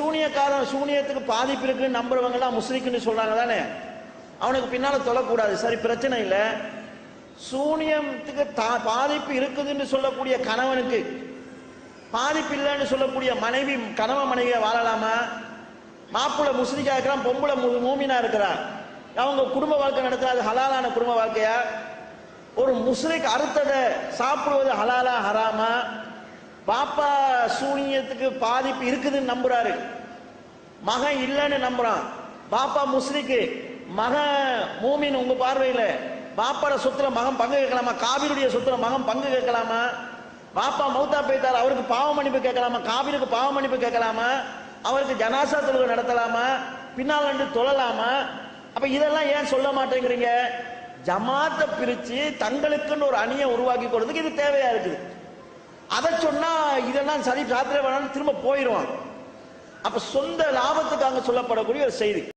சூனியக்காரன் சூனியத்துக்கு பாதிப்பு இருக்குன்னு நம்புறவங்க எல்லாம் முஸ்லிக்குன்னு சொல்றாங்க தானே? அவனுக்கு பின்னால தொழக்கூடாது. சரி பிரச்சனை இல்லை. சூனியத்துக்கு தா- பாதிப்பு இருக்குதுன்னு சொல்லக்கூடிய கணவனுக்கு பாதிப்பு இல்லைன்னு சொல்லக்கூடிய மனைவி கணவன் மனைவியை வாழலாமா? மாப்பிள்ளை முஸ்லிக்கா இருக்கிறான் பொம்பளை மு- மூமினா இருக்கிறான் அவங்க குடும்ப வாழ்க்கை நடத்துறது ஹலாலான குடும்ப வாழ்க்கையா? ஒரு முஸ்லிக் அறுத்ததை சாப்பிடுவது ஹலாலா ஹராமா? பாப்பா சூனியத்துக்கு பாதிப்பு இருக்குதுன்னு நம்புறாரு. மகன் இல்லைன்னு நம்புறான். பாப்பா முஸ்லிக்கு மகன் மூமின் உங்க பார்வையில பாப்பாட சொத்துல மகன் பங்கு கேட்கலாமா? காபிருடைய சொத்துல மகன் பங்கு கேட்கலாமா? பாப்பா மௌத்தா போய்த்தார் அவருக்கு பாவ மன்னிப்பு கேட்கலாமா? காபிருக்கு பாவ மன்னிப்பு கேட்கலாமா? அவருக்கு ஜனாசா தொழுகை நடத்தலாமா? பின்னால் வந்து தொழலாமா? அப்ப இதெல்லாம் ஏன் சொல்ல மாட்டேங்கிறீங்க? ஜமாத்தை பிரிச்சு தங்களுக்குன்னு ஒரு அணியை உருவாக்கி கொடுறதுக்கு இது தேவையா இருக்குது. அதை சொன்ன இதெல்லாம் சரி சாத்திர வேணாம்னு திரும்ப போயிடுவான். அப்ப சொந்த லாபத்துக்காக சொல்லப்படக்கூடிய ஒரு செய்தி.